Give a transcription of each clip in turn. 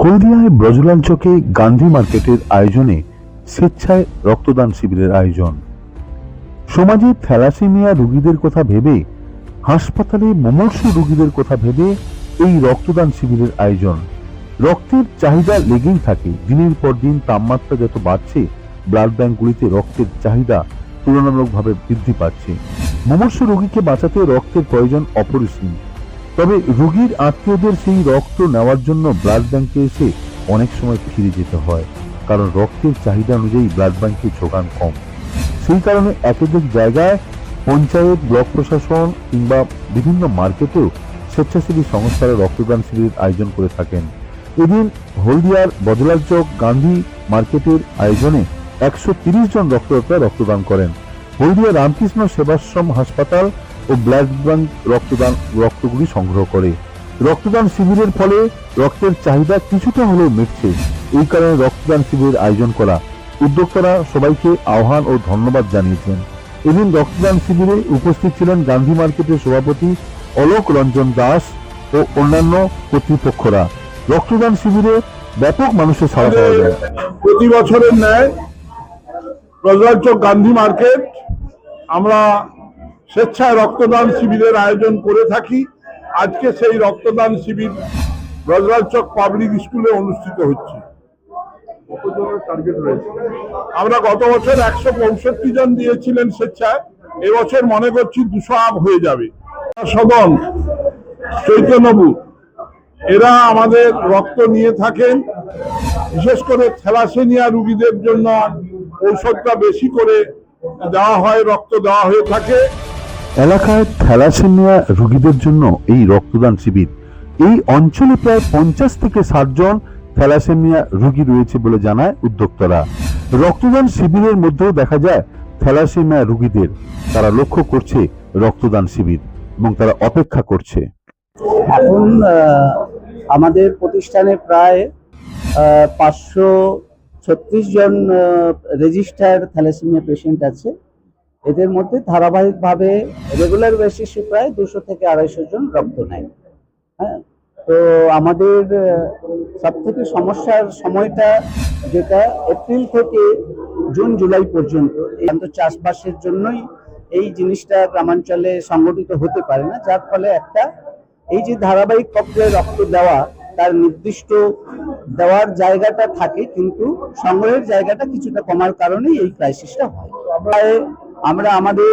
হলদিয়ায় ব্রজলাল চকে গান্ধী মার্কেটের আয়োজনে স্বেচ্ছায় রক্তদান শিবিরের আয়োজন। সমাজে থ্যালাসেমিয়া রোগীদের কথা ভেবে, হাসপাতালে মুমূর্ষু রোগীদের কথা ভেবে এই রক্তদান শিবিরের আয়োজন। রক্তের চাহিদা লেগেই থাকে। দিনের পর দিন তাপমাত্রা যত বাড়ছে ব্লাড ব্যাংকগুলিতে রক্তের চাহিদা তুলনামূলকভাবে বৃদ্ধি পাচ্ছে। মুমূর্ষু রোগীকে বাঁচাতে রক্তের প্রয়োজন অপরিসীম। তবে রোগীর আত্মীয়দের সেই রক্ত নেওয়ার জন্য ব্লাড ব্যাংকে এসে অনেক সময় ফিরে যেতে হয়, কারণ রক্তের চাহিদা অনুযায়ী ব্লাড ব্যাংকের যোগান কম। সেই কারণে একাধিক জায়গায় পঞ্চায়েত, ব্লক প্রশাসন কিংবা বিভিন্ন মার্কেটেও স্বেচ্ছাসেবী সংস্থারা রক্তদান শিবিরের আয়োজন করে থাকেন। এদিন হলদিয়ার বজলার চক গান্ধী মার্কেটের আয়োজনে একশো জন রক্তদাতা রক্তদান করেন। হলদিয়া রামকৃষ্ণ সেবাশ্রম হাসপাতাল ও ব্লাড ব্যাংক রক্তদান, রক্তগুলি সংগ্রহ করে। রক্তদান শিবিরের ফলে রক্তের চাহিদা কিছুটা হলেও মিটছে। এই কারণে রক্তদান শিবিরের আয়োজন করা। উদ্যোক্তারা সবাইকে আহ্বান ও ধন্যবাদ জানিয়েছেন। এদিন রক্তদান শিবিরে উপস্থিত ছিলেন গান্ধী মার্কেটের সভাপতি অলোক রঞ্জন দাস ও অন্যান্য কর্তৃপক্ষরা। রক্তদান শিবিরে ব্যাপক মানুষের সাড়া পাওয়া যায়। প্রতি বছরের ন্যায় প্রজলাচক গান্ধী মার্কেট আমরা স্বেচ্ছায় রক্তদান শিবিরের আয়োজন করে থাকি। আজকে সেই রক্তদান শিবির ব্রজলাচক পাবলিক স্কুলে অনুষ্ঠিত হচ্ছে। আমরা গত বছর একশো পঁয়ষট্টি জন দিয়েছিলেন স্বেচ্ছায়। এবছর মনে করছি দুশো আপ হয়ে যাবে। সদন চৈতন্যপুর এরা আমাদের রক্ত নিয়ে থাকেন। বিশেষ করে থ্যালাসেমিয়া রুগীদের জন্য ঔষধটা বেশি করে দেওয়া হয় রক্ত দেওয়া হয়ে থাকে। এলাকায় থ্যালাসেমিয়া রোগীদের জন্য এই রক্তদান শিবির। এই অঞ্চলে প্রায় পঞ্চাশ থেকে ষাট জন থ্যালাসেমিয়া রোগী রয়েছে বলে জানায় উদ্যোক্তারা। রক্তদান শিবিরের মধ্যেও দেখা যায় থ্যালাসেমিয়া রোগীদের। তারা লক্ষ্য করছে রক্তদান শিবির এবং তারা অপেক্ষা করছে। এখন আমাদের প্রতিষ্ঠানে প্রায় পাঁচশো ছত্রিশ জন রেজিস্টার্ড থ্যালাসেমিয়া পেশেন্ট আছে। এদের মধ্যে ধারাবাহিকভাবে রেগুলার বেসিসে প্রায় দুশো থেকে আড়াইশো জন রক্ত নেয়। হ্যাঁ? তো আমাদের সব থেকে সমস্যার সময়টা যেটা এপ্রিল থেকে জুন, জুলাই পর্যন্ত, এই চাষবাসের জন্যই এই জিনিসটা গ্রামাঞ্চলে সংগঠিত হতে পারে না, যার ফলে একটা, এই যে ধারাবাহিক পর্যায়ে রক্ত দেওয়া, তার নির্দিষ্ট দেওয়ার জায়গাটা থাকে, কিন্তু সংগ্রহের জায়গাটা কিছুটা কমার কারণেই এই ক্রাইসিসটা হয়। আমরা আমাদের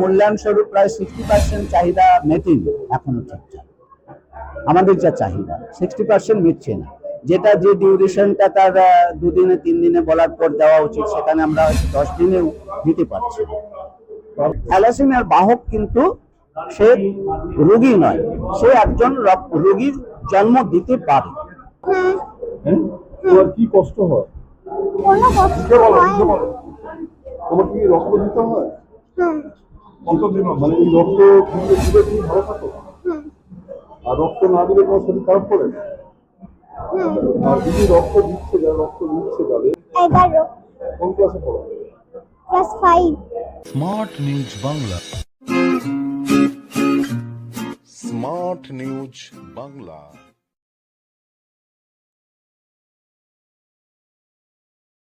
মূল্যায়ন স্বরূপ প্রায় সিক্সটি পার্সেন্ট চাহিদা মেটেনি এখনও ঠিকঠাক। আমাদের যা চাহিদা সিক্সটি পার্সেন্ট মিটছে না। যেটা যে ডিউরেশনটা তার দুদিনে তিন দিনে বলার পর দেওয়া উচিত সেখানে আমরা হয়তো দশ দিনেও দিতে পারছি। থ্যালাসেমিয়ার বাহক কিন্তু সে রোগী নয় সে একজন রোগীর জন্ম দিতে পারে। কি কষ্ট হয়? তোমার কি রক্ত দিতে হয়? কতদিন মানে এই রক্ত দিলে দিলে তুমি ভালো থাকো? আর রক্ত না দিলে তোমার শরীর খারাপ করে? আর যদি রক্ত দিচ্ছে যারা রক্ত দিচ্ছে তাদের এগারো। কোন ক্লাসে পড়ো? Class five smart news Bangla smart news Bangla